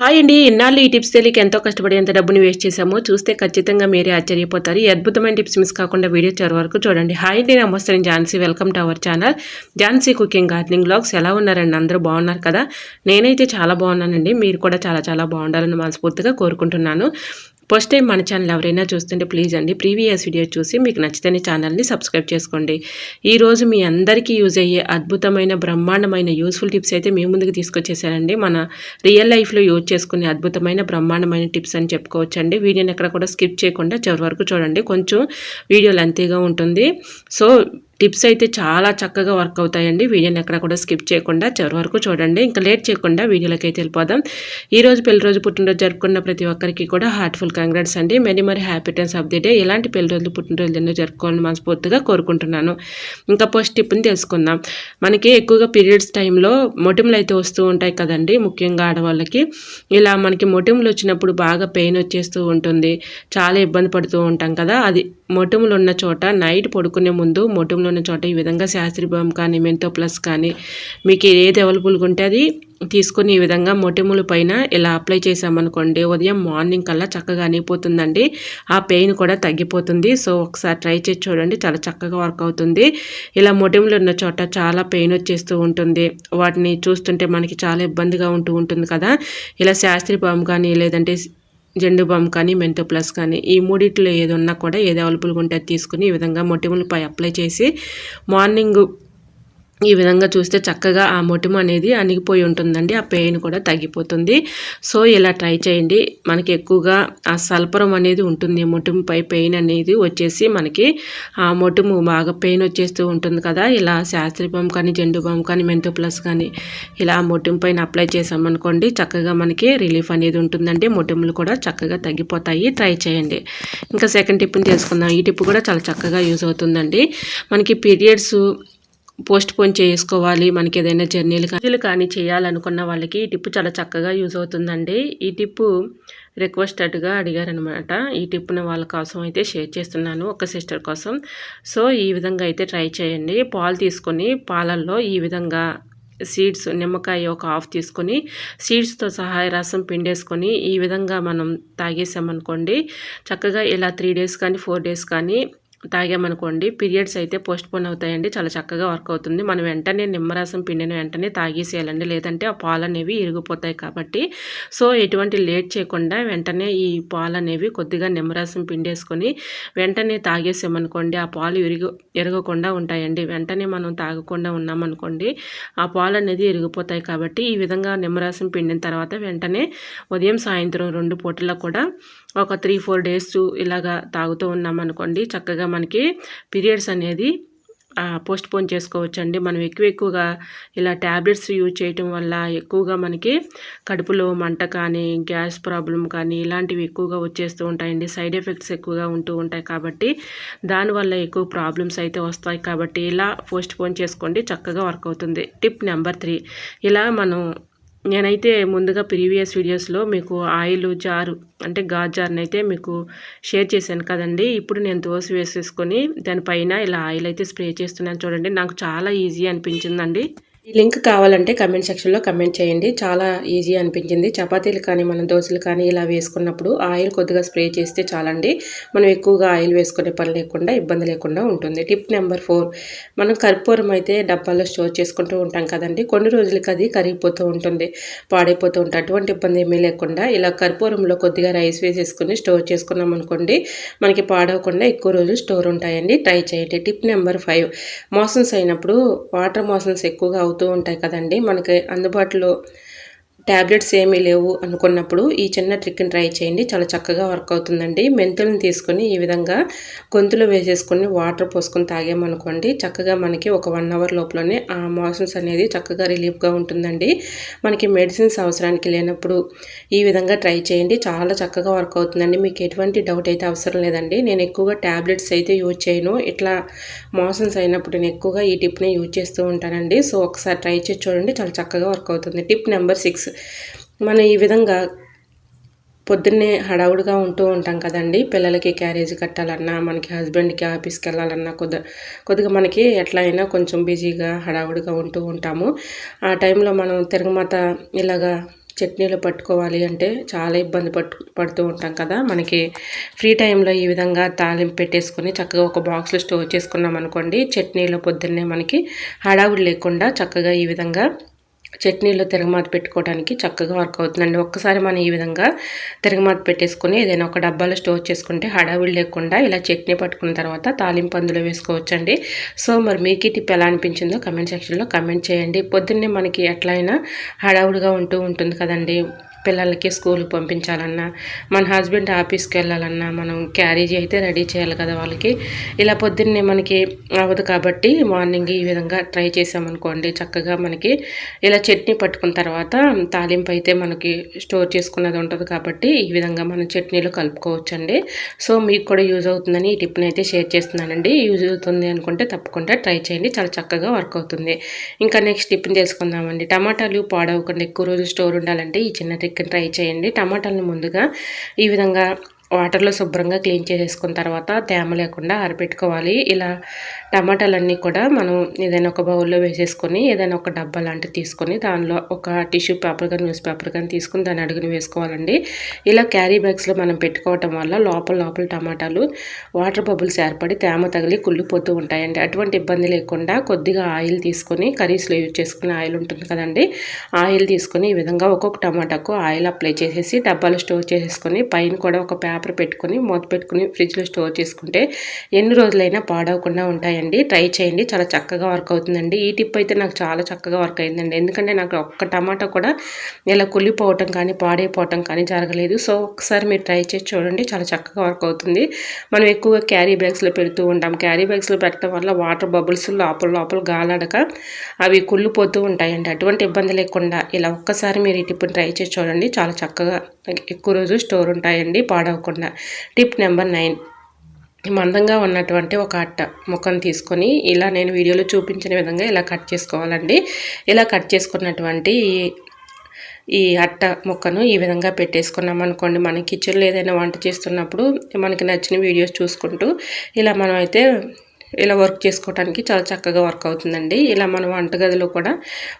Hi అండి. ఇన్నాళ్ళు ఈ టిప్స్ తెలియక ఎంతో కష్టపడి ఎంత డబ్బుని వేస్ట్ చేశామో చూస్తే ఖచ్చితంగా మీరే ఆశ్చర్యపోతారు. ఈ అద్భుతమైన టిప్స్ మిస్ కాకుండా వీడియో చివరి వరకు చూడండి. హాయ్ అండి నమస్తే Jhansi. Welcome to our channel. Jhansi cooking gardening blogs ఎలా ఉన్నారండి? అందరూ బాగున్నారు కదా? నేనైతే చాలా బాగున్నానండి. మీరు కూడా చాలా చాలా బాగుండాలని మనస్ఫూర్తిగా కోరుకుంటున్నాను. ఫస్ట్ టైం మన ఛానల్ ఎవరైనా చూస్తుంటే ప్లీజ్ అండి ప్రీవియస్ వీడియో చూసి మీకు నచ్చితేనే ఛానల్ని సబ్స్క్రైబ్ చేసుకోండి. ఈరోజు మీ అందరికీ యూజ్ అయ్యే అద్భుతమైన బ్రహ్మాండమైన యూస్ఫుల్ టిప్స్ అయితే మీ ముందుకు తీసుకొచ్చేసానండి మన రియల్ లైఫ్లో యూజ్ చేసుకునే అద్భుతమైన బ్రహ్మాండమైన టిప్స్ అని చెప్పుకోవచ్చండి. వీడియోని ఎక్కడ కూడా స్కిప్ చేయకుండా చివరి వరకు చూడండి. కొంచెం వీడియో లెంతీగా ఉంటుంది. సో టిప్స్ అయితే చాలా చక్కగా వర్క్ అవుతాయండి. వీడియోని ఎక్కడ కూడా స్కిప్ చేయకుండా చివరి వరకు చూడండి. ఇంకా లేట్ చేయకుండా వీడియోలోకి అయితే వెళ్ళిపోదాం ఈరోజు పెళ్ళి రోజు పుట్టినరోజు జరుపుకున్న ప్రతి ఒక్కరికి కూడా హార్ట్ఫుల్ కంగ్రాట్స్ అండి. మెనీ మరి హ్యాపీ ఆఫ్ ది డే ఇలాంటి పెళ్ళి రోజులు పుట్టినరోజు ఎన్నో జరుపుకోవాలని మనస్ఫూర్తిగా కోరుకుంటున్నాను. ఇంకా ఫస్ట్ టిప్ని తెలుసుకుందాం. మనకి ఎక్కువగా పీరియడ్స్ టైంలో మొటిములు అయితే వస్తూ ఉంటాయి కదండి. ముఖ్యంగా ఆడవాళ్ళకి. ఇలా మనకి మొటిములు వచ్చినప్పుడు బాగా పెయిన్ వచ్చేస్తూ ఉంటుంది. చాలా ఇబ్బంది పడుతూ ఉంటాం కదా. అది మొటిములు ఉన్న చోట నైట్ పడుకునే ముందు మొటిములు ఉన్న చోట ఈ విధంగా శాస్త్రీభావం కానీ మెంతో ప్లస్ కానీ మీకు ఏది అవైలబుల్గా ఉంటే అది తీసుకొని ఈ విధంగా మొటిముల పైన ఇలా అప్లై చేసామనుకోండి ఉదయం మార్నింగ్ కల్లా చక్కగా అనిపోతుందండి. ఆ పెయిన్ కూడా తగ్గిపోతుంది. సో ఒకసారి ట్రై చేసి చూడండి. చాలా చక్కగా వర్క్ అవుతుంది. ఇలా మొటిములు ఉన్న చోట చాలా పెయిన్ వచ్చేస్తూ ఉంటుంది. వాటిని చూస్తుంటే మనకి చాలా ఇబ్బందిగా ఉంటూ ఉంటుంది కదా. ఇలా శాస్త్రీభావం కానీ లేదంటే జెండు బామ్ కానీ మెంతో ప్లస్ కానీ ఈ మూడిట్లో ఏది ఉన్నా కూడా ఏది అవైలబుల్గా ఉంటే తీసుకుని ఈ విధంగా మొటిములపై అప్లై చేసి మార్నింగ్ ఈ విధంగా చూస్తే చక్కగా ఆ మొటిమ అనేది అణిగిపోయి ఉంటుందండి. ఆ పెయిన్ కూడా తగ్గిపోతుంది. సో ఇలా ట్రై చేయండి. మనకి ఎక్కువగా ఆ సల్పరం అనేది ఉంటుంది. మొటిమపై పెయిన్ అనేది వచ్చేసి మనకి ఆ మొటిము బాగా పెయిన్ వచ్చేస్తూ ఉంటుంది కదా. ఇలా శాస్త్రీపం కానీ జెండు బామ్ కానీ మెంతో ప్లస్ కానీ ఇలా మొటిమ పైన అప్లై చేసామనుకోండి చక్కగా మనకి రిలీఫ్ అనేది ఉంటుందండి. మొటిములు కూడా చక్కగా తగ్గిపోతాయి. ట్రై చేయండి. ఇంకా సెకండ్ టిప్ని తెలుసుకుందాం. ఈ టిప్ కూడా చాలా చక్కగా యూజ్ అవుతుందండి. మనకి పీరియడ్స్ పోస్ట్ పోన్ చేసుకోవాలి. మనకి ఏదైనా జర్నీలు కానీ కానీ చేయాలనుకున్న వాళ్ళకి ఈ టిప్పు చాలా చక్కగా యూజ్ అవుతుందండి. ఈ టిప్పు రిక్వెస్టెడ్గా అడిగారనమాట. ఈ టిప్పును వాళ్ళ కోసం అయితే షేర్ చేస్తున్నాను ఒక సిస్టర్ కోసం. సో ఈ విధంగా అయితే ట్రై చేయండి. పాలు తీసుకొని పాలల్లో ఈ విధంగా సీడ్స్ నిమ్మకాయ ఒక హాఫ్ తీసుకొని సీడ్స్తో సహాయ రసం పిండేసుకొని ఈ విధంగా మనం తాగేసామనుకోండి చక్కగా ఇలా త్రీ డేస్ కానీ ఫోర్ డేస్ కానీ తాగామనుకోండి పీరియడ్స్ అయితే పోస్ట్ పోన్ అవుతాయండి చాలా చక్కగా వర్క్ అవుతుంది. మనం వెంటనే నిమ్మరసం పిండిని వెంటనే తాగేసేయాలండి. లేదంటే ఆ పాలు అనేవి ఇరిగిపోతాయి కాబట్టి. సో ఎటువంటి లేట్ చేయకుండా వెంటనే ఈ పాలు అనేవి కొద్దిగా నిమ్మరసం పిండేసుకొని వెంటనే తాగేసామనుకోండి ఆ పాలు ఇరిగి ఇరగకుండా ఉంటాయండి. వెంటనే మనం తాగకుండా ఉన్నామనుకోండి ఆ పాలు అనేది ఇరిగిపోతాయి కాబట్టి ఈ విధంగా నిమ్మరసం పిండిన తర్వాత వెంటనే ఉదయం సాయంత్రం రెండు పూటలకు కూడా ఒక త్రీ ఫోర్ డేస్ ఇలాగా తాగుతూ ఉన్నామనుకోండి చక్కగా మనకి పీరియడ్స్ అనేది పోస్ట్ పోన్ చేసుకోవచ్చండి. మనం ఎక్కువ ఎక్కువగా ఇలా ట్యాబ్లెట్స్ యూజ్ చేయటం వల్ల ఎక్కువగా మనకి కడుపులో మంట కానీ గ్యాస్ ప్రాబ్లం కానీ ఇలాంటివి ఎక్కువగా వచ్చేస్తూ ఉంటాయండి. సైడ్ ఎఫెక్ట్స్ ఎక్కువగా ఉంటూ ఉంటాయి కాబట్టి దానివల్ల ఎక్కువ ప్రాబ్లమ్స్ అయితే వస్తాయి. కాబట్టి ఇలా పోస్ట్ పోన్ చేసుకోండి చక్కగా వర్క్ అవుతుంది. Tip number three. ఇలా మనం నేనైతే ముందుగా ప్రీవియస్ వీడియోస్లో మీకు ఆయిల్ జారు అంటే గాజ్ జార్ని అయితే మీకు షేర్ చేశాను కదండి. ఇప్పుడు నేను దోశ వేసేసుకొని దానిపైన ఇలా ఆయిల్ అయితే స్ప్రే చేస్తున్నాను చూడండి. నాకు చాలా ఈజీ అనిపించిందండి. ఈ లింక్ కావాలంటే కమెంట్ సెక్షన్లో కమెంట్ చేయండి. చాలా ఈజీ అనిపించింది. చపాతీలు కానీ మనం దోశలు కానీ ఇలా వేసుకున్నప్పుడు ఆయిల్ కొద్దిగా స్ప్రే చేస్తే చాలండి. మనం ఎక్కువగా ఆయిల్ వేసుకునే పని లేకుండా ఇబ్బంది లేకుండా ఉంటుంది. Tip number four. మనం కర్పూరం అయితే డబ్బాలో స్టోర్ చేసుకుంటూ ఉంటాం కదండి. కొన్ని రోజులకి అది కరిగిపోతూ ఉంటుంది పాడైపోతూ ఉంటుంది. అటువంటి ఇబ్బంది ఏమీ లేకుండా ఇలా కర్పూరంలో కొద్దిగా రైస్ వేసేసుకుని స్టోర్ చేసుకున్నాం అనుకోండి మనకి పాడవకుండా ఎక్కువ రోజులు స్టోర్ ఉంటాయండి. ట్రై చేయండి. Tip number five. మోసన్స్ అయినప్పుడు వాటర్ మోషన్స్ ఎక్కువగా అవుతూ ఉంటాయి కదండి. మనకి అందుబాటులో ట్యాబ్లెట్స్ ఏమీ లేవు అనుకున్నప్పుడు ఈ చిన్న ట్రిక్ని ట్రై చేయండి. చాలా చక్కగా వర్క్ అవుతుందండి. మెంతులను తీసుకొని ఈ విధంగా గొంతులో వేసేసుకొని వాటర్ పోసుకొని తాగామనుకోండి చక్కగా మనకి ఒక వన్ అవర్ లోపలనే ఆ మోషన్స్ అనేది చక్కగా రిలీఫ్గా ఉంటుందండి. మనకి మెడిసిన్స్ అవసరానికి లేనప్పుడు ఈ విధంగా ట్రై చేయండి. చాలా చక్కగా వర్క్ అవుతుందండి. మీకు ఎటువంటి డౌట్ అయితే అవసరం లేదండి. నేను ఎక్కువగా ట్యాబ్లెట్స్ అయితే యూజ్ చేయను. ఇట్లా మోషన్స్ అయినప్పుడు నేను ఎక్కువగా ఈ టిప్ని యూజ్ చేస్తూ ఉంటానండి. సో ఒకసారి ట్రై చేసి చూడండి. చాలా చక్కగా వర్క్ అవుతుంది. టిప్ నెంబర్ సిక్స్ మనం ఈ విధంగా పొద్దున్నే హడావుడిగా ఉంటూ ఉంటాం కదండి. పిల్లలకి క్యారేజీ కట్టాలన్నా మనకి హస్బెండ్కి ఆఫీస్కి వెళ్ళాలన్నా కొద్ది కొద్దిగా మనకి ఎట్లా అయినా కొంచెం బిజీగా హడావుడిగా ఉంటూ ఉంటాము. ఆ టైంలో మనం తిరగమాత ఇలాగా చట్నీలు పట్టుకోవాలి అంటే చాలా ఇబ్బంది పట్టు పడుతూ ఉంటాం కదా. మనకి ఫ్రీ టైంలో ఈ విధంగా తాలింపు పెట్టేసుకొని చక్కగా ఒక బాక్స్లో స్టోర్ చేసుకున్నాం అనుకోండి చట్నీలో పొద్దున్నే మనకి హడావుడి లేకుండా చక్కగా ఈ విధంగా చట్నీలో తిరగమాత పెట్టుకోవడానికి చక్కగా వర్క్ అవుతుందండి. ఒక్కసారి మనం ఈ విధంగా తిరగమాత పెట్టేసుకుని ఏదైనా ఒక డబ్బాలో స్టోర్ చేసుకుంటే హడావిడి లేకుండా ఇలా చట్నీ పట్టుకున్న తర్వాత తాలింపు అందులో వేసుకోవచ్చండి. సో మరి మీకు ఈ టిప్ ఎలా అనిపించిందో కమెంట్ సెక్షన్లో కమెంట్ చేయండి. పొద్దున్నే మనకి ఎట్లయినా హడావుడిగా ఉంటూ ఉంటుంది కదండి. పిల్లలకి స్కూల్కి పంపించాలన్నా మన హస్బెండ్ ఆఫీస్కి వెళ్ళాలన్నా మనం క్యారేజీ అయితే రెడీ చేయాలి కదా వాళ్ళకి. ఇలా పొద్దున్నే మనకి అవ్వదు కాబట్టి మార్నింగ్ ఈ విధంగా ట్రై చేసామనుకోండి. చక్కగా మనకి ఇలా చట్నీ పట్టుకున్న తర్వాత తాలింపు అయితే మనకి స్టోర్ చేసుకున్నది ఉంటుంది కాబట్టి ఈ విధంగా మనం చట్నీలో కలుపుకోవచ్చండి. సో మీకు కూడా యూజ్ అవుతుందని ఈ టిప్ని అయితే షేర్ చేస్తున్నానండి. యూజ్ అవుతుంది అనుకుంటే తప్పకుండా ట్రై చేయండి. చాలా చక్కగా వర్క్ అవుతుంది. ఇంకా నెక్స్ట్ టిప్ని తెలుసుకుందామండి. టమాటాలు పాడవకుండా ఎక్కువ రోజులు స్టోర్ ఉండాలంటే ఈ చిన్న చికెన్ ట్రై చేయండి. టమాటాలను ముందుగా ఈ విధంగా వాటర్లో శుభ్రంగా క్లీన్ చేసేసుకున్న తర్వాత తేమ లేకుండా ఆరబెట్టుకోవాలి. ఇలా టమాటాలన్నీ కూడా మనం ఏదైనా ఒక బౌల్లో వేసేసుకొని ఏదైనా ఒక డబ్బా లాంటివి తీసుకొని దానిలో ఒక టిష్యూ పేపర్ కానీ న్యూస్ పేపర్ కానీ తీసుకుని దాన్ని అడుగుని వేసుకోవాలండి. ఇలా క్యారీ బ్యాగ్స్లో మనం పెట్టుకోవటం వల్ల లోపల లోపల టమాటాలు వాటర్ బబుల్స్ ఏర్పడి తేమ తగిలి కుళ్ళిపోతూ ఉంటాయండి. అటువంటి ఇబ్బంది లేకుండా కొద్దిగా ఆయిల్ తీసుకొని కర్రీస్లో యూజ్ చేసుకునే ఆయిల్ ఉంటుంది కదండి. ఆయిల్ తీసుకొని ఈ విధంగా ఒక్కొక్క టమాటాకు ఆయిల్ అప్లై చేసేసి డబ్బాలు స్టోర్ చేసేసుకొని పైన కూడా ఒక పేపర్ పెట్టుకొని మూత పెట్టుకుని ఫ్రిడ్జ్లో స్టోర్ చేసుకుంటే ఎన్ని రోజులైనా పాడవకుండా ఉంటాయండి. ట్రై చేయండి. చాలా చక్కగా వర్క్ అవుతుందండి. ఈ టిప్ అయితే నాకు చాలా చక్కగా వర్క్ అయిందండి. ఎందుకంటే నాకు ఒక్క టమాటా కూడా ఇలా కుళ్ళిపోవటం కానీ పాడైపోవటం కానీ జరగలేదు. సో ఒకసారి మీరు ట్రై చేసి చూడండి. చాలా చక్కగా వర్క్ అవుతుంది. మనం ఎక్కువగా క్యారీ బ్యాగ్స్లో పెడుతూ ఉంటాం. క్యారీ బ్యాగ్స్లో పెట్టడం వల్ల వాటర్ బబుల్స్ లోపల లోపల గాలాడక అవి కుళ్ళిపోతూ ఉంటాయండి. అటువంటి ఇబ్బంది లేకుండా ఇలా ఒక్కసారి మీరు ఈ టిప్ని ట్రై చేసి చూడండి. చాలా చక్కగా ఎక్కువ రోజు స్టోర్ ఉంటాయండి. పాడవకుండా టిప్ నెంబర్ నైన్. మందంగా ఉన్నటువంటి ఒక అట్ట ముఖం తీసుకొని ఇలా నేను వీడియోలో చూపించిన విధంగా ఇలా కట్ చేసుకోవాలండి. ఇలా కట్ చేసుకున్నటువంటి ఈ అట్ట ముక్కను ఈ విధంగా పెట్టేసుకున్నాం అనుకోండి. మన కిచెన్లో ఏదైనా వంట చేస్తున్నప్పుడు మనకి నచ్చిన వీడియోస్ చూసుకుంటూ ఇలా మనం అయితే ఇలా వర్క్ చేసుకోవడానికి చాలా చక్కగా వర్క్ అవుతుందండి. ఇలా మనం వంటగదిలో కూడా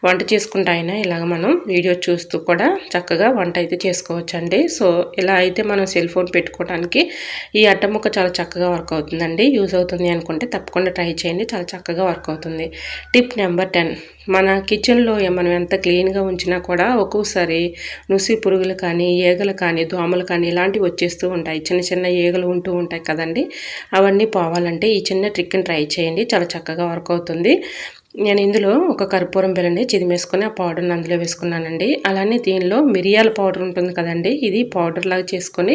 వంట చేసుకుంటాయినా ఇలాగ మనం వీడియో చూస్తూ కూడా చక్కగా వంట అయితే చేసుకోవచ్చండి. సో ఇలా అయితే మనం సెల్ ఫోన్ పెట్టుకోవడానికి ఈ అట్టముక్క చాలా చక్కగా వర్క్ అవుతుందండి. యూజ్ అవుతుంది అనుకుంటే తప్పకుండా ట్రై చేయండి. చాలా చక్కగా వర్క్ అవుతుంది. Tip number ten. మన కిచెన్లో మనం ఎంత క్లీన్గా ఉంచినా కూడా ఒక్కోసారి నుసి పురుగులు కానీ ఈగలు కానీ దోమలు కానీ ఇలాంటివి వచ్చేస్తూ ఉంటాయి. చిన్న చిన్న ఈగలు ఉంటూ ఉంటాయి కదండి. అవన్నీ పోవాలంటే ఈ చిన్న ట్రిక్ని ట్రై చేయండి. చాలా చక్కగా వర్క్ అవుతుంది. నేను ఇందులో ఒక కర్పూరం బెల్లని చిదిమేసుకొని ఆ పౌడర్ని అందులో వేసుకున్నానండి. అలానే దీనిలో మిరియాల పౌడర్ ఉంటుంది కదండి ఇది పౌడర్ లాగా చేసుకొని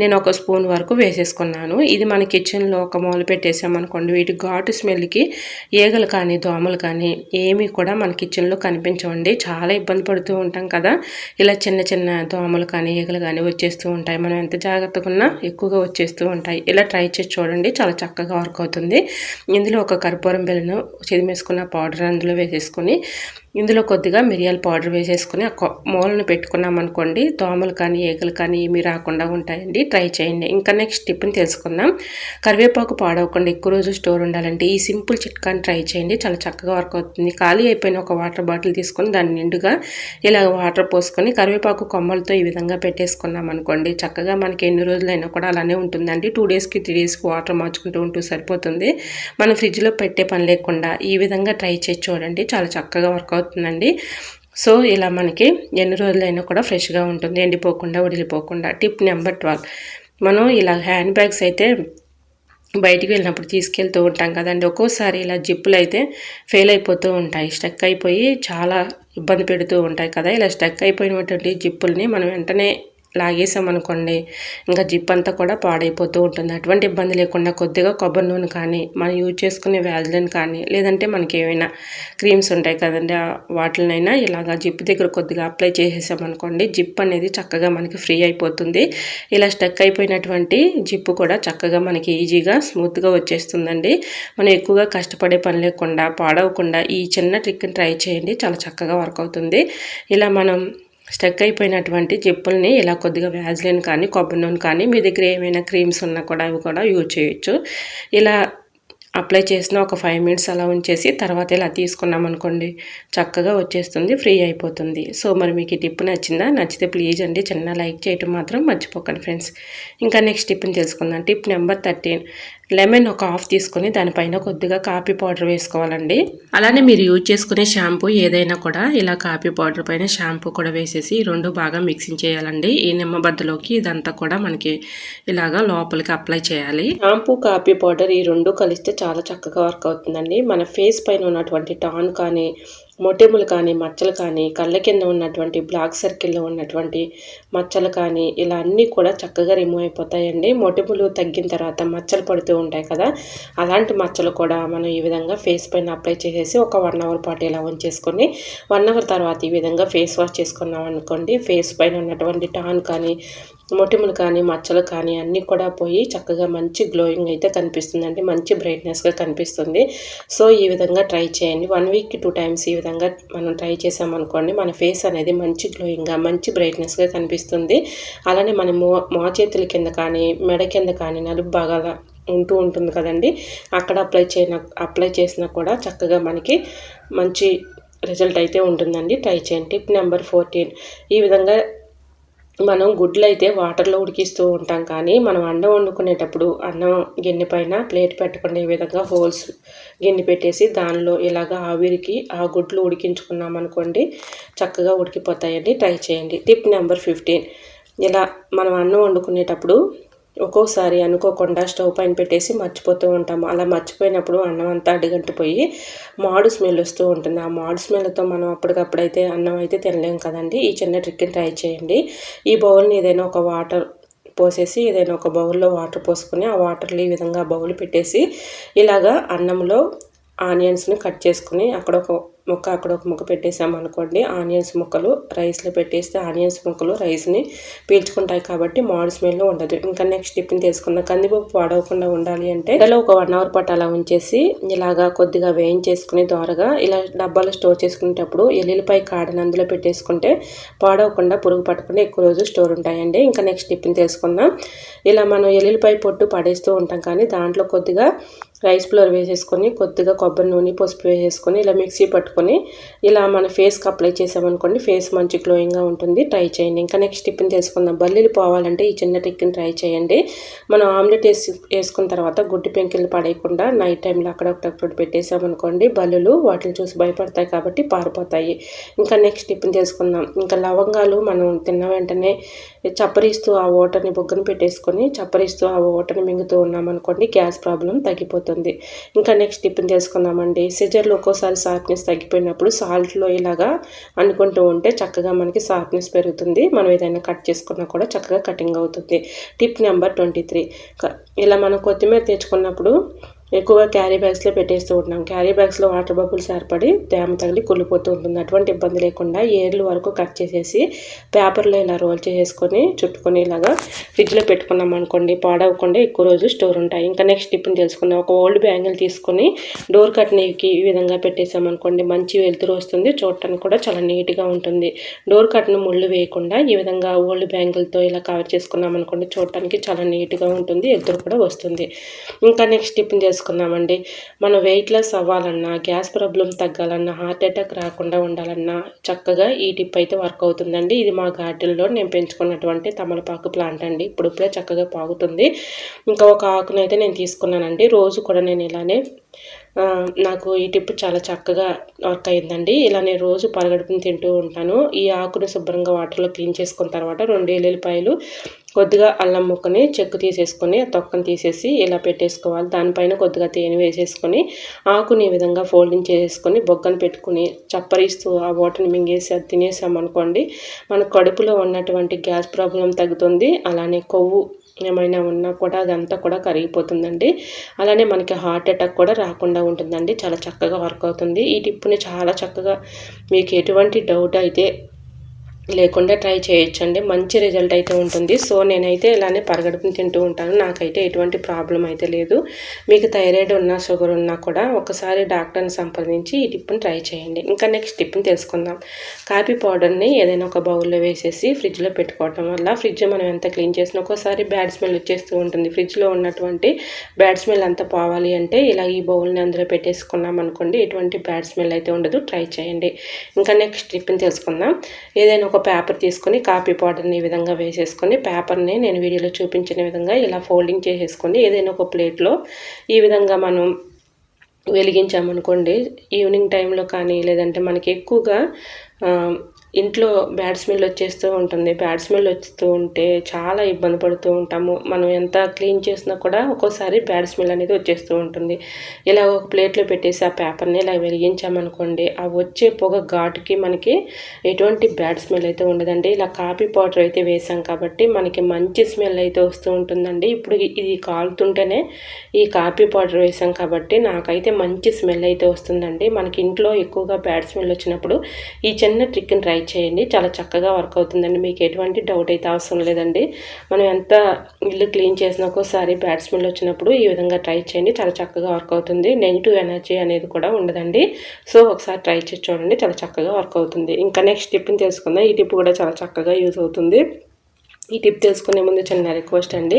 నేను ఒక స్పూన్ వరకు వేసేసుకున్నాను. ఇది మన కిచెన్లో ఒక మూల పెట్టేసామనుకోండి వీటి ఘాటు స్మెల్కి ఈగలు కానీ దోమలు కానీ ఏమీ కూడా మన కిచెన్లో కనిపించవండి. చాలా ఇబ్బంది పడుతూ ఉంటాం కదా ఇలా చిన్న చిన్న దోమలు కానీ ఈగలు కానీ వచ్చేస్తూ ఉంటాయి. మనం ఎంత జాగ్రత్తగా ఉన్నా ఎక్కువగా వచ్చేస్తూ ఉంటాయి. ఇలా ట్రై చేసి చూడండి చాలా చక్కగా వర్క్ అవుతుంది. ఇందులో ఒక కర్పూరం బెల్లను చిదిమేసుకున్న పౌడర్ అందులో వేసేసుకొని ఇందులో కొద్దిగా మిరియాల పౌడర్ వేసేసుకుని ఆ మూలను పెట్టుకున్నాం అనుకోండి దోమలు కానీ ఈగలు కానీ ఏమీ రాకుండా ఉంటాయండి. ట్రై చేయండి. ఇంకా నెక్స్ట్ టిప్ని తెలుసుకుందాం. కరివేపాకు పాడవకుండా ఎక్కువ రోజు స్టోర్ ఉండాలంటే ఈ సింపుల్ చిట్కాని ట్రై చేయండి. చాలా చక్కగా వర్క్ అవుతుంది. ఖాళీ అయిపోయిన ఒక వాటర్ బాటిల్ తీసుకొని దాన్ని నిండుగా ఇలా వాటర్ పోసుకొని కరివేపాకు కొమ్మలతో ఈ విధంగా పెట్టేసుకున్నాం అనుకోండి చక్కగా మనకి ఎన్ని రోజులైనా కూడా అలానే ఉంటుందండి. టూ డేస్కి త్రీ డేస్కి వాటర్ మార్చుకుంటూ ఉంటూ సరిపోతుంది. మనం ఫ్రిడ్జ్లో పెట్టే పని లేకుండా ఈ విధంగా ట్రై చేసి చూడండి. చాలా చక్కగా వర్క్ అవుతుంది. అవుతుందండి సో ఇలా మనకి ఎన్ని రోజులైనా కూడా ఫ్రెష్గా ఉంటుంది. ఎండిపోకుండా వడిలిపోకుండా టిప్ నెంబర్ ట్వెల్వ్. మనం ఇలా హ్యాండ్ బ్యాగ్స్ అయితే బయటికి వెళ్ళినప్పుడు తీసుకెళ్తూ ఉంటాం కదండి. ఒక్కోసారి ఇలా జిప్పులు అయితే ఫెయిల్ అయిపోతూ ఉంటాయి. స్టక్ అయిపోయి చాలా ఇబ్బంది పెడుతూ ఉంటాయి కదా. ఇలా స్టక్ అయిపోయినటువంటి జిప్పుల్ని మనం వెంటనే లాగేసామనుకోండి ఇంకా జిప్ అంతా కూడా పాడైపోతూ ఉంటుంది. అటువంటి ఇబ్బంది లేకుండా కొద్దిగా కొబ్బరి నూనె కానీ మనం యూజ్ చేసుకునే వ్యాధులను కానీ లేదంటే మనకి ఏమైనా క్రీమ్స్ ఉంటాయి కదండి వాటినైనా ఇలాగా జిప్ దగ్గర కొద్దిగా అప్లై చేసేసామనుకోండి జిప్ అనేది చక్కగా మనకి ఫ్రీ అయిపోతుంది. ఇలా స్టక్ అయిపోయినటువంటి జిప్పు కూడా చక్కగా మనకి ఈజీగా స్మూత్గా వచ్చేస్తుందండి. మనం ఎక్కువగా కష్టపడే పని లేకుండా పాడవకుండా ఈ చిన్న ట్రిక్ని ట్రై చేయండి చాలా చక్కగా వర్క్ అవుతుంది. ఇలా మనం స్టక్ అయిపోయినటువంటి జిప్పుల్ని ఇలా కొద్దిగా వ్యాజ్లిన్ కానీ కొబ్బరి నూనె కానీ మీ దగ్గర ఏమైనా క్రీమ్స్ ఉన్నా కూడా అవి కూడా యూజ్ చేయొచ్చు. ఇలా అప్లై చేసిన ఒక ఫైవ్ మినిట్స్ అలా ఉంచేసి తర్వాత ఇలా తీసుకున్నాం అనుకోండి చక్కగా వచ్చేస్తుంది ఫ్రీ అయిపోతుంది. సో మరి మీకు ఈ టిప్ నచ్చిందా? నచ్చితే ప్లీజ్ అండి చిన్న లైక్ చేయటం మాత్రం మర్చిపోకండి ఫ్రెండ్స్. ఇంకా నెక్స్ట్ టిప్ని తెలుసుకుందాం. Tip number thirteen. లెమన్ ఒక హాఫ్ తీసుకొని దానిపైన కొద్దిగా కాఫీ పౌడర్ వేసుకోవాలండి. అలానే మీరు యూజ్ చేసుకునే షాంపూ ఏదైనా కూడా ఇలా కాఫీ పౌడర్ పైన షాంపూ కూడా వేసేసి రెండు బాగా మిక్సింగ్ చేయాలండి. ఈ నిమ్మబద్దలోకి ఇదంతా కూడా మనకి ఇలాగా లోపలికి అప్లై చేయాలి. షాంపూ కాఫీ పౌడర్ ఈ రెండు కలిస్తే చాలా చక్కగా వర్క్ అవుతుందండి. మన ఫేస్ పైన ఉన్నటువంటి టాన్ కానీ మొటిములు కానీ మచ్చలు కానీ కళ్ళ కింద ఉన్నటువంటి బ్లాక్ సర్కిల్లో ఉన్నటువంటి మచ్చలు కానీ ఇలా అన్నీ కూడా చక్కగా రిమూవ్ అయిపోతాయండి. మొటిములు తగ్గిన తర్వాత మచ్చలు పడుతూ ఉంటాయి కదా అలాంటి మచ్చలు కూడా మనం ఈ విధంగా ఫేస్ పైన అప్లై చేసేసి ఒక వన్ అవర్ పాటు ఇలా ఉంచేసుకొని వన్ అవర్ తర్వాత ఈ విధంగా ఫేస్ వాష్ చేసుకున్నాం అనుకోండి ఫేస్ పైన ఉన్నటువంటి టాన్ కానీ మొటిములు కానీ మచ్చలు కానీ అన్నీ కూడా పోయి చక్కగా మంచి గ్లోయింగ్ అయితే కనిపిస్తుందండి. మంచి బ్రైట్నెస్గా కనిపిస్తుంది. సో ఈ విధంగా ట్రై చేయండి. వన్ వీక్కి టూ టైమ్స్ ఈ విధంగా మనం ట్రై చేసామనుకోండి మన ఫేస్ అనేది మంచి గ్లోయింగ్గా మంచి బ్రైట్నెస్గా కనిపిస్తుంది. అలానే మన మో మా చేతుల కింద కానీ మెడ కింద కానీ నలుపు భాగాల ఉంటూ ఉంటుంది కదండి. అక్కడ అప్లై చేయన అప్లై చేసినా కూడా చక్కగా మనకి మంచి రిజల్ట్ అయితే ఉంటుందండి. ట్రై చేయండి. టిప్ నెంబర్ ఫోర్టీన్ ఈ విధంగా మనం గుడ్లు అయితే వాటర్లో ఉడికిస్తూ ఉంటాం కానీ మనం అన్నం వండుకునేటప్పుడు అన్నం గిన్నె పైన ప్లేట్ పెట్టుకునే విధంగా హోల్స్ గిన్నె పెట్టేసి దానిలో ఇలాగ ఆవిరికి ఆ గుడ్లు ఉడికించుకున్నాం అనుకోండి చక్కగా ఉడికిపోతాయండి. ట్రై చేయండి. Tip number fifteen. ఇలా మనం అన్నం వండుకునేటప్పుడు ఒక్కోసారి అనుకోకుండా స్టవ్ పైన పెట్టేసి మర్చిపోతూ ఉంటాము. అలా మర్చిపోయినప్పుడు అన్నం అంతా అడుగంటిపోయి మాడు స్మెల్ వస్తూ ఉంటుంది. ఆ మాడు స్మెల్తో మనం అప్పటికప్పుడైతే అన్నం అయితే తినలేం కదండి. ఈ చిన్న ట్రిక్ని ట్రై చేయండి. ఈ బౌల్ని ఏదైనా ఒక వాటర్ పోసేసి ఏదైనా ఒక బౌల్లో వాటర్ పోసుకొని ఆ వాటర్లో ఈ విధంగా బౌల్ పెట్టేసి ఇలాగా అన్నంలో ఆనియన్స్ని కట్ చేసుకుని అక్కడ ఒక ముక్క అక్కడ ఒక ముక్క పెట్టేసామనుకోండి ఆనియన్స్ ముక్కలు రైస్లో పెట్టేస్తే ఆనియన్స్ ముక్కలు రైస్ని పీల్చుకుంటాయి కాబట్టి మాడు స్మెల్ ఉండదు. ఇంకా నెక్స్ట్ టిఫిన్ తీసుకుందాం కందిపప్పు పాడవకుండా ఉండాలి అంటే ఇలా ఒక వన్ అవర్ పాటు అలా ఉంచేసి ఇలాగా కొద్దిగా వేయించేసుకుని దోరగా ఇలా డబ్బాలో స్టోర్ చేసుకునేటప్పుడు ఎల్లుల్లిపై కాడని అందులో పెట్టేసుకుంటే పాడవకుండా పురుగు పట్టకుండా ఎక్కువ రోజు స్టోర్ ఉంటాయండి. ఇంకా నెక్స్ట్ టిఫిన్ తీసుకుందాం. ఇలా మనం ఎల్లుల్లిపై పొట్టు పడేస్తూ ఉంటాం కానీ దాంట్లో కొద్దిగా రైస్ ఫ్లోర్ వేసేసుకొని కొద్దిగా కొబ్బరి నూనె పసుపు వేసేసుకొని ఇలా మిక్సీ పట్టుకొని ఇలా మన ఫేస్కి అప్లై చేసామనుకోండి ఫేస్ మంచి గ్లోయింగ్గా ఉంటుంది. ట్రై చేయండి. ఇంకా నెక్స్ట్ టిప్ని తెలుసుకుందాం. బల్లీలు పోవాలంటే ఈ చిన్న టిక్ని ట్రై చేయండి. మనం ఆమ్లెట్ వేసి వేసుకున్న తర్వాత గుడ్డి పెంకిలు పడేయకుండా నైట్ టైంలో అక్కడొక్కడక్కడ పెట్టేసామనుకోండి బల్లులు వాటిని చూసి భయపడతాయి కాబట్టి పారిపోతాయి. ఇంకా నెక్స్ట్ టిప్ని తెలుసుకుందాం. ఇంకా లవంగాలు మనం తిన్న వెంటనే చప్పరిస్తూ ఆ వాటర్ని బొగ్గన పెట్టేసుకొని చప్పరిస్తూ ఆ వాటర్ని మింగుతూ ఉన్నామనుకోండి గ్యాస్ ప్రాబ్లం తగ్గిపోతుంది. ఇంకా నెక్స్ట్ టిప్ని తెలుసుకుందామండి సిజర్లో ఒక్కోసారి షార్ప్నెస్ తగ్గిపోయినప్పుడు సాల్ట్లో ఇలాగా అనుకుంటూ ఉంటే చక్కగా మనకి షార్ప్నెస్ పెరుగుతుంది. మనం ఏదైనా కట్ చేసుకున్నా కూడా చక్కగా కటింగ్ అవుతుంది. Tip number twenty three. ఇలా మనం కొత్తిమీర తెచ్చుకున్నప్పుడు ఎక్కువగా క్యారీ బ్యాగ్స్లో పెట్టేస్తూ ఉంటాం క్యారీ బ్యాగ్స్లో వాటర్ బబుల్స్ ఏర్పడి తేమ తగిలి కుళ్ళిపోతూ ఉంటుంది. అటువంటి ఇబ్బంది లేకుండా ఏర్లు వరకు కట్ చేసేసి పేపర్లో ఇలా రోల్ చేసేసుకొని చుట్టుకొని ఇలాగా ఫ్రిడ్జ్లో పెట్టుకున్నాం అనుకోండి పాడవకుండా ఎక్కువ రోజులు స్టోర్ ఉంటాయి. ఇంకా నెక్స్ట్ టిప్ని తెలుసుకుందాం. ఒక ఓల్డ్ బ్యాంగిల్ తీసుకొని డోర్ కట్నీకి ఈ విధంగా పెట్టేసామనుకోండి మంచి వెలుతురు వస్తుంది. చూడటానికి కూడా చాలా నీట్గా ఉంటుంది. డోర్ కట్ను ముళ్ళు వేయకుండా ఈ విధంగా ఓల్డ్ బ్యాంగిల్తో ఇలా కవర్ చేసుకున్నాం అనుకోండి చూడటానికి చాలా నీట్గా ఉంటుంది. వెలుతురు కూడా వస్తుంది. ఇంకా నెక్స్ట్ టిప్ని చేసుకుందామండి. మన వెయిట్ లెస్ అవ్వాలన్నా గ్యాస్ ప్రాబ్లం తగ్గాలన్నా హార్ట్ అటాక్ రాకుండా ఉండాలన్నా చక్కగా ఈ టిప్ అయితే వర్క్ అవుతుందండి. ఇది మా గార్డెన్లో నేను పెంచుకున్నటువంటి తమలపాకు ప్లాంట్ అండి. ఇప్పుడు ఇప్పుడే చక్కగా పాగుతుంది. ఇంకా ఒక ఆకునైతే నేను తీసుకున్నానండి. రోజు కూడా నేను ఇలానే నాకు ఈ టిప్ చాలా చక్కగా వర్క్ అయిందండి. ఇలా నేను రోజు పరగడుపుని తింటూ ఉంటాను. ఈ ఆకును శుభ్రంగా వాటర్లో క్లీన్ చేసుకున్న తర్వాత రెండు ఎల్లుల్లిపాయలు కొద్దిగా అల్లం ముక్కని చెక్కు తీసేసుకొని తొక్కను తీసేసి ఇలా పెట్టేసుకోవాలి. దానిపైన కొద్దిగా తేనె వేసేసుకొని ఆకుని ఈ విధంగా ఫోల్డింగ్ చేసేసుకొని బొగ్గను పెట్టుకుని చప్పరిస్తూ ఆ వాటర్ని మింగేసి అది తినేసామనుకోండి మన కడుపులో ఉన్నటువంటి గ్యాస్ ప్రాబ్లం తగ్గుతుంది. అలానే కొవ్వు ఏమైనా ఉన్నా కూడా అదంతా కూడా కరిగిపోతుందండి. అలానే మనకి హార్ట్ అటాక్ కూడా రాకుండా ఉంటుందండి. చాలా చక్కగా వర్క్ అవుతుంది. ఈ టిప్పుని చాలా చక్కగా మీకు ఎటువంటి డౌట్ అయితే లేకుండా ట్రై చేయొచ్చండి. మంచి రిజల్ట్ అయితే ఉంటుంది. సో నేనైతే ఇలానే పరగడుపుని తింటూ ఉంటాను. నాకైతే ఎటువంటి ప్రాబ్లం అయితే లేదు. మీకు థైరాయిడ్ ఉన్నా షుగర్ ఉన్నా కూడా ఒకసారి డాక్టర్ని సంప్రదించి ఈ టిప్ని ట్రై చేయండి. ఇంకా నెక్స్ట్ టిప్ని తెలుసుకుందాం. కాఫీ పౌడర్ని ఏదైనా ఒక బౌల్లో వేసేసి ఫ్రిడ్జ్లో పెట్టుకోవడం వల్ల ఫ్రిడ్జ్ మనం ఎంత క్లీన్ చేసినా ఒక్కోసారి బ్యాడ్ స్మెల్ వచ్చేస్తూ ఉంటుంది. ఫ్రిడ్జ్లో ఉన్నటువంటి బ్యాడ్ స్మెల్ అంతా పోవాలి అంటే ఇలా ఈ బౌల్ని అందులో పెట్టేసుకున్నాం అనుకోండి ఎటువంటి బ్యాడ్ స్మెల్ అయితే ఉండదు. ట్రై చేయండి. ఇంకా నెక్స్ట్ టిప్ని తెలుసుకుందాం. ఏదైనా ఒక పేపర్ తీసుకొని కాపీ పౌడర్ని ఈ విధంగా వేసేసుకొని పేపర్ని నేను వీడియోలో చూపించిన విధంగా ఇలా ఫోల్డింగ్ చేసేసుకొని ఏదైనా ఒక ప్లేట్లో ఈ విధంగా మనం వెలిగించామనుకోండి ఈవినింగ్ టైంలో కానీ లేదంటే మనకి ఎక్కువగా ఇంట్లో బ్యాడ్ స్మెల్ వచ్చేస్తూ ఉంటుంది. బ్యాడ్ స్మెల్ వస్తూ ఉంటే చాలా ఇబ్బంది పడుతూ ఉంటాము. మనం ఎంత క్లీన్ చేసినా కూడా ఒక్కోసారి బ్యాడ్ స్మెల్ అనేది వచ్చేస్తూ ఉంటుంది. ఇలా ఒక ప్లేట్లో పెట్టేసి ఆ పేపర్ని ఇలా వెలిగించామనుకోండి ఆ వచ్చే పొగ ఘాటుకి మనకి ఎటువంటి బ్యాడ్ స్మెల్ అయితే ఉండదండి. ఇలా కాఫీ పౌడర్ అయితే వేసాం కాబట్టి మనకి మంచి స్మెల్ అయితే వస్తూ ఉంటుందండి. ఇప్పుడు ఇది కాలుతుంటేనే ఈ కాఫీ పౌడర్ వేసాం కాబట్టి నాకైతే మంచి స్మెల్ అయితే వస్తుందండి. మనకి ఇంట్లో ఎక్కువగా బ్యాడ్ స్మెల్ వచ్చినప్పుడు ఈ చిన్న ట్రిక్ని ట్రై చేయండి. చాలా చక్కగా వర్క్ అవుతుందండి. మీకు ఎటువంటి డౌట్ అయితే అవసరం లేదండి. మనం ఎంత ఇల్లు క్లీన్ చేసినా ఒకసారి బ్యాడ్ స్మెల్ వచ్చినప్పుడు ఈ విధంగా ట్రై చేయండి. చాలా చక్కగా వర్క్ అవుతుంది. నెగిటివ్ ఎనర్జీ అనేది కూడా ఉండదండి. సో ఒకసారి ట్రై చేసి చూడండి. చాలా చక్కగా వర్క్ అవుతుంది. ఇంకా నెక్స్ట్ టిప్ని తెలుసుకుందాం. ఈ టిప్ కూడా చాలా చక్కగా యూజ్ అవుతుంది. ఈ టిప్ తెలుసుకునే ముందు చిన్న రిక్వెస్ట్ అండి.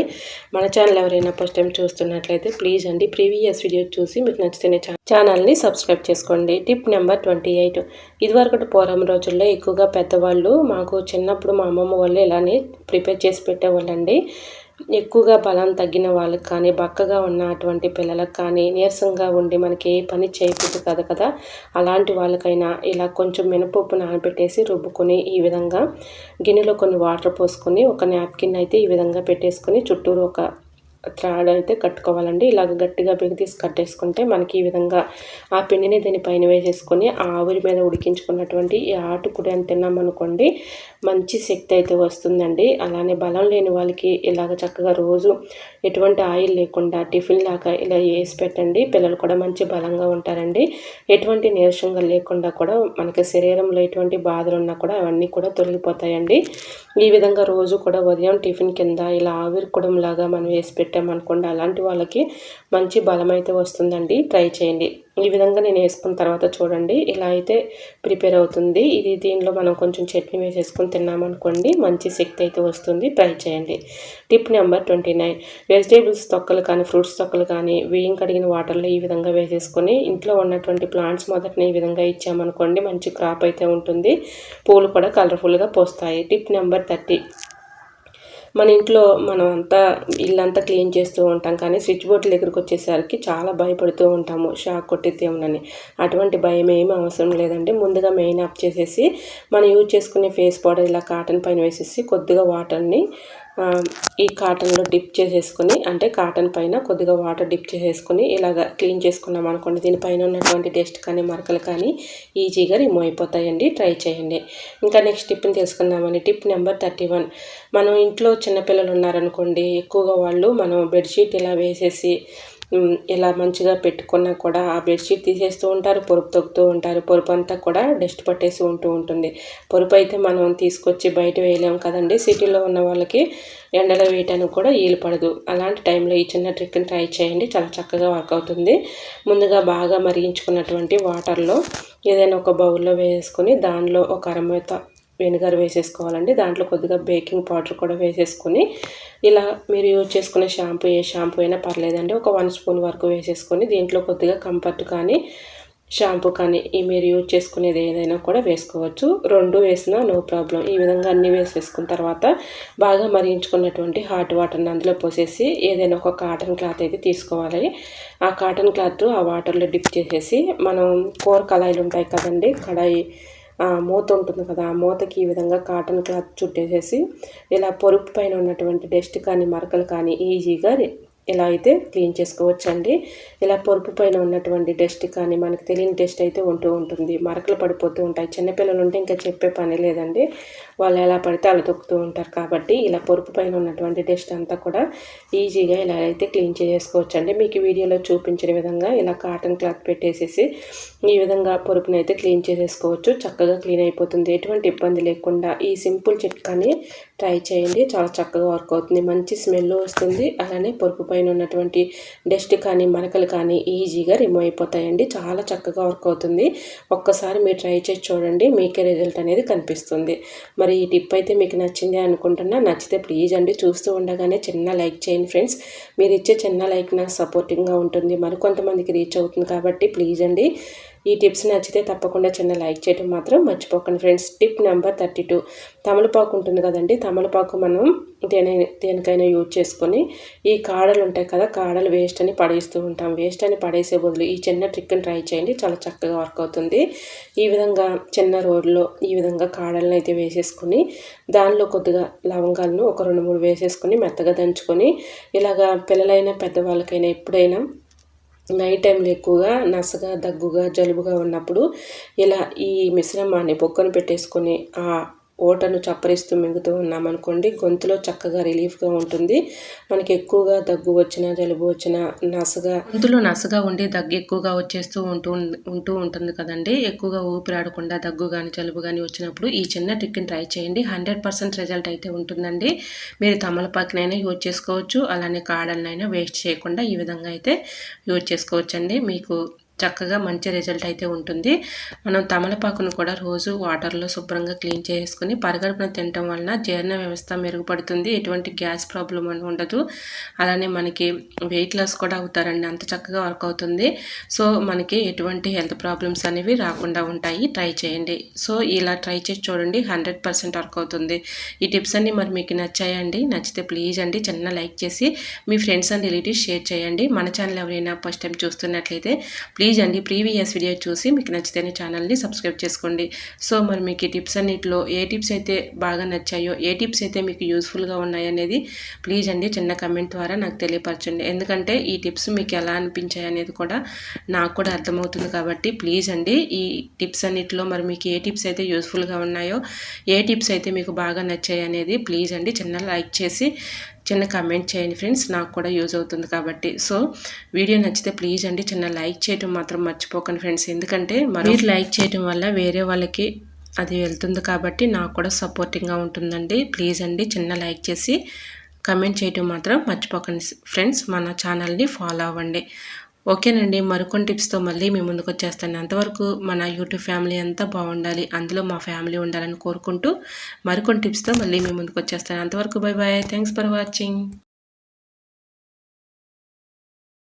మన ఛానల్ ఎవరైనా ఫస్ట్ టైం చూస్తున్నట్లయితే ప్లీజ్ అండి ప్రీవియస్ వీడియో చూసి మీకు నచ్చితేనే ఛానల్ని సబ్స్క్రైబ్ చేసుకోండి. టిప్ నెంబర్ ట్వంటీ ఎయిట్ ఇదివరకటి పూర్వం రోజుల్లో ఎక్కువగా పెద్దవాళ్ళు మాకు చిన్నప్పుడు మా అమ్మమ్మ వాళ్ళు ఇలానే ప్రిపేర్ చేసి పెట్టేవాళ్ళండి. ఎక్కువగా బలం తగ్గిన వాళ్ళకి కానీ బక్కగా ఉన్న అటువంటి పిల్లలకు కానీ నీరసంగా ఉండి మనకి ఏ పని చేయకూడదు కదా కదా. అలాంటి వాళ్ళకైనా ఇలా కొంచెం మినపప్పు నానబెట్టేసి రుబ్బుకొని ఈ విధంగా గిన్నెలో కొన్ని వాటర్ పోసుకొని ఒక నాప్కిన్ అయితే ఈ విధంగా పెట్టేసుకొని చుట్టూరు ఒక త్రాడ్ అయితే కట్టుకోవాలండి. ఇలాగ గట్టిగా తీసి కట్టేసుకుంటే మనకి ఈ విధంగా ఆ పిండిని దీనిపైన వేసేసుకొని ఆ ఆవిరి మీద ఉడికించుకున్నటువంటి ఈ ఆటుకుడి అని తిన్నామనుకోండి మంచి శక్తి అయితే వస్తుందండి. అలానే బలం లేని వాళ్ళకి ఇలాగ చక్కగా రోజు ఎటువంటి ఆయిల్ లేకుండా టిఫిన్ లాగా ఇలా వేసి పెట్టండి. పిల్లలు కూడా మంచి బలంగా ఉంటారండి. ఎటువంటి నీరసంగా లేకుండా కూడా మనకి శరీరంలో ఎటువంటి బాధలు ఉన్నా కూడా అవన్నీ కూడా తొలగిపోతాయండి. ఈ విధంగా రోజు కూడా ఉదయం టిఫిన్ కింద ఇలా ఆవిరి లాగా మనం వేసి పెట్టామనుకోండి అలాంటి వాళ్ళకి మంచి బలం అయితే వస్తుందండి. ట్రై చేయండి. ఈ విధంగా నేను వేసుకున్న తర్వాత చూడండి ఇలా అయితే ప్రిపేర్ అవుతుంది. ఇది దీనిలో మనం కొంచెం చట్నీ వేసేసుకొని తిన్నామనుకోండి మంచి శక్తి అయితే వస్తుంది. ట్రై చేయండి. Tip number twenty nine. Vegetables తొక్కలు కానీ ఫ్రూట్స్ తొక్కలు కానీ వేయం కడిగిన వాటర్లో ఈ విధంగా వేసేసుకొని ఇంట్లో ఉన్నటువంటి ప్లాంట్స్ మొదటిని ఈ విధంగా ఇచ్చామనుకోండి మంచి క్రాప్ అయితే ఉంటుంది. పూలు కూడా కలర్ఫుల్గా పోస్తాయి. Tip number thirty. మన ఇంట్లో మనం అంతా ఇల్లంతా క్లీన్ చేస్తూ ఉంటాం. కానీ స్విచ్ బోర్డు దగ్గరికి వచ్చేసరికి చాలా భయపడుతూ ఉంటాము. షాక్ కొట్టిద్దేమోనని. అటువంటి భయం ఏమీ అవసరం లేదండి. ముందుగా మెయిన్ ఆఫ్ చేసేసి మనం యూజ్ చేసుకునే ఫేస్ పౌడర్ ఇలా కాటన్ పైన వేసేసి కొద్దిగా వాటర్ని ఈ కాటన్లో డిప్ చేసేసుకొని అంటే కాటన్ పైన కొద్దిగా వాటర్ డిప్ చేసేసుకుని ఇలాగ క్లీన్ చేసుకున్నాం అనుకోండి. దీనిపైన ఉన్నటువంటి డస్ట్ కానీ మరకలు కానీ ఈజీగా రిమూవ్ అయిపోతాయండి. ట్రై చేయండి. ఇంకా నెక్స్ట్ టిప్ని తెలుసుకుందామని టిప్ నెంబర్ థర్టీ వన్ మనం ఇంట్లో చిన్నపిల్లలు ఉన్నారనుకోండి ఎక్కువగా వాళ్ళు మనం బెడ్షీట్ ఇలా వేసేసి ఇలా మంచిగా పెట్టుకున్నా కూడా ఆ బెడ్షీట్ తీసేస్తూ ఉంటారు పొరుపు తొక్కుతూ ఉంటారు. పొరుపు అంతా కూడా డస్ట్ పట్టేసి ఉంటూ ఉంటుంది. పొరుపు అయితే మనం తీసుకొచ్చి బయట వేయలేము కదండి. సిటీలో ఉన్న వాళ్ళకి ఎండలో వేయటానికి కూడా వీలు పడదు. అలాంటి టైంలో ఈ చిన్న ట్రిక్ని ట్రై చేయండి. చాలా చక్కగా వర్క్ అవుతుంది. ముందుగా బాగా మరిగించుకున్నటువంటి వాటర్లో ఏదైనా ఒక బౌల్లో వేసుకొని దానిలో ఒక అరమూత వెనిగర్ వేసేసుకోవాలండి. దాంట్లో కొద్దిగా బేకింగ్ పౌడర్ కూడా వేసేసుకొని ఇలా మీరు యూజ్ చేసుకునే షాంపూ ఏ షాంపూ అయినా పర్లేదండి. ఒక వన్ స్పూన్ వరకు వేసేసుకొని దీంట్లో కొద్దిగా కంఫర్ట్ కానీ షాంపూ కానీ ఈ మీరు యూజ్ చేసుకునేది ఏదైనా కూడా వేసుకోవచ్చు. రెండు వేసినా నో ప్రాబ్లం. ఈ విధంగా అన్నీ వేసేసుకున్న తర్వాత బాగా మరిగించుకున్నటువంటి హాట్ వాటర్ని అందులో పోసేసి ఏదైనా ఒక కాటన్ క్లాత్ అయితే తీసుకోవాలి. ఆ కాటన్ క్లాత్ ఆ వాటర్లో డిప్ చేసేసి మనం కూర కళాయిలు ఉంటాయి కదండి కడాయి మూత ఉంటుంది కదా ఆ మూతకి ఈ విధంగా కాటన్ క్లాత్ చుట్టేసేసి ఇలా పొరుపు పైన ఉన్నటువంటి డస్ట్ కానీ మరకలు కానీ ఈజీగా ఇలా అయితే క్లీన్ చేసుకోవచ్చండి. ఇలా పొరుపు పైన ఉన్నటువంటి డస్ట్ కానీ మనకు తెలియని డస్ట్ అయితే ఉంటూ ఉంటుంది. మరకలు పడిపోతూ ఉంటాయి. చిన్నపిల్లలు ఉంటే ఇంకా చెప్పే పని లేదండి. వాళ్ళు ఎలా పడితే అలా తొక్కుతూ ఉంటారు కాబట్టి ఇలా పొరుపు పైన ఉన్నటువంటి డస్ట్ అంతా కూడా ఈజీగా ఇలా అయితే క్లీన్ చేసుకోవచ్చండి. మీకు వీడియోలో చూపించిన విధంగా ఇలా కాటన్ క్లాత్ పెట్టేసేసి ఈ విధంగా పొరుపుని అయితే క్లీన్ చేసేసుకోవచ్చు. చక్కగా క్లీన్ అయిపోతుంది. ఎటువంటి ఇబ్బంది లేకుండా ఈ సింపుల్ చిట్కాని ట్రై చేయండి. చాలా చక్కగా వర్క్ అవుతుంది. మంచి స్మెల్ వస్తుంది. అలానే పొరుపు పైన ఉన్నటువంటి డస్ట్ కానీ మరకలు కానీ ఈజీగా రిమూవ్ అయిపోతాయండి. చాలా చక్కగా వర్క్ అవుతుంది. ఒక్కసారి మీరు ట్రై చేసి చూడండి. మీకే రిజల్ట్ అనేది కనిపిస్తుంది. మరి ఈ టిప్ అయితే మీకు నచ్చింది అనుకుంటున్నా. నచ్చితే ప్లీజ్ అండి. చూస్తూ ఉండగానే చిన్న లైక్ చేయండి ఫ్రెండ్స్ మీరు ఇచ్చే చిన్న లైక్ నాకు సపోర్టింగ్గా ఉంటుంది. మరి కొంతమందికి రీచ్ అవుతుంది కాబట్టి ప్లీజ్ అండి. ఈ టిప్స్ నచ్చితే తప్పకుండా చిన్న లైక్ చేయడం మాత్రం మర్చిపోకండి friends. Tip number thirty two. తమలపాకు ఉంటుంది కదండి తమలపాకు మనం దేని దేనికైనా యూజ్ చేసుకొని ఈ కాడలు ఉంటాయి కదా కాడలు వేస్ట్ అని పడేస్తూ ఉంటాం. వేస్ట్ అని పడేసే బదులు ఈ చిన్న ట్రిక్ని ట్రై చేయండి చాలా చక్కగా వర్క్ అవుతుంది. ఈ విధంగా చిన్న రోడ్లో ఈ విధంగా కాడలను అయితే వేసేసుకొని దానిలో కొద్దిగా లవంగాలను ఒక రెండు మూడు వేసేసుకొని మెత్తగా దంచుకొని ఇలాగా పిల్లలైనా పెద్దవాళ్ళకైనా ఎప్పుడైనా నైట్ టైంలో ఎక్కువగా నసగా దగ్గుగా జలుబుగా ఉన్నప్పుడు ఇలా ఈ మిశ్రమాన్ని బొక్కను పెట్టేసుకొని ఆ ఓటను చప్పరిస్తూ మింగుతూ ఉన్నామనుకోండి గొంతులో చక్కగా రిలీఫ్గా ఉంటుంది. మనకి ఎక్కువగా దగ్గు వచ్చినా జలుబు వచ్చినా నసగా గొంతులో నసగా ఉండి దగ్గు ఎక్కువగా వచ్చేస్తూ ఉంటూ ఉంటూ ఉంటుంది కదండి. ఎక్కువగా ఊపిరాడకుండా దగ్గు కానీ జలుబు కానీ వచ్చినప్పుడు ఈ చిన్న ట్రిక్ని ట్రై చేయండి. హండ్రెడ్ పర్సెంట్ రిజల్ట్ అయితే ఉంటుందండి. మీరు తమలపాకునైనా యూజ్ చేసుకోవచ్చు. అలానే కాడలనైనా వేస్ట్ చేయకుండా ఈ విధంగా అయితే యూజ్ చేసుకోవచ్చండి. మీకు చక్కగా మంచి రిజల్ట్ అయితే ఉంటుంది. మనం తమలపాకును కూడా రోజు వాటర్లో శుభ్రంగా క్లీన్ చేసుకుని పరగడుపున తినటం వలన జీర్ణ వ్యవస్థ మెరుగుపడుతుంది. ఎటువంటి గ్యాస్ ప్రాబ్లం అని ఉండదు. అలానే మనకి వెయిట్ లాస్ కూడా అవుతారండి. అంత చక్కగా వర్క్ అవుతుంది. సో మనకి ఎటువంటి హెల్త్ ప్రాబ్లమ్స్ అనేవి రాకుండా ఉంటాయి. ట్రై చేయండి. సో ఇలా ట్రై చేసి చూడండి. హండ్రెడ్ పర్సెంట్ వర్క్ అవుతుంది. ఈ టిప్స్ అన్ని మరి మీకు నచ్చాయండి. నచ్చితే ప్లీజ్ అండి. చిన్న లైక్ చేసి మీ ఫ్రెండ్స్ అండ్ రిలేటివ్స్ షేర్ చేయండి. మన ఛానల్ ఎవరైనా ఫస్ట్ టైం చూస్తున్నట్లయితే ప్లీజ్ ప్లీజ్ అండి ప్రీవియస్ వీడియో చూసి మీకు నచ్చితేనే ఛానల్ని సబ్స్క్రైబ్ చేసుకోండి. సో మరి మీకు ఈ టిప్స్ అన్నింటిలో ఏ టిప్స్ అయితే బాగా నచ్చాయో ఏ టిప్స్ అయితే మీకు యూస్ఫుల్గా ఉన్నాయనేది ప్లీజ్ అండి చిన్న కమెంట్ ద్వారా నాకు తెలియపరచండి. ఎందుకంటే ఈ టిప్స్ మీకు ఎలా అనిపించాయి అనేది కూడా నాకు కూడా అర్థమవుతుంది కాబట్టి ప్లీజ్ అండి ఈ టిప్స్ అన్నింటిలో మరి మీకు ఏ టిప్స్ అయితే యూస్ఫుల్గా ఉన్నాయో ఏ టిప్స్ అయితే మీకు బాగా నచ్చాయి అనేది ప్లీజ్ అండి చిన్న లైక్ చేసి చిన్న కమెంట్ చేయండి ఫ్రెండ్స్ నాకు కూడా యూజ్ అవుతుంది కాబట్టి. సో వీడియో నచ్చితే ప్లీజ్ అండి చిన్న లైక్ చేయటం మాత్రం మర్చిపోకండి ఫ్రెండ్స్ ఎందుకంటే మీరు లైక్ చేయటం వల్ల వేరే వాళ్ళకి అది వెళ్తుంది కాబట్టి నాకు కూడా సపోర్టింగ్గా ఉంటుందండి. ప్లీజ్ అండి చిన్న లైక్ చేసి కమెంట్ చేయటం మాత్రం మర్చిపోకండి ఫ్రెండ్స్ మన ఛానల్ని ఫాలో అవ్వండి. ఓకేనండి మరికొన్ని టిప్స్తో మళ్ళీ మీ ముందుకు వచ్చేస్తాను. అంతవరకు మన యూట్యూబ్ ఫ్యామిలీ అంతా బాగుండాలి అందులో మా ఫ్యామిలీ ఉండాలని కోరుకుంటూ మరికొన్ని టిప్స్తో మళ్ళీ మీ ముందుకు వచ్చేస్తాను. అంతవరకు bye bye thanks for watching.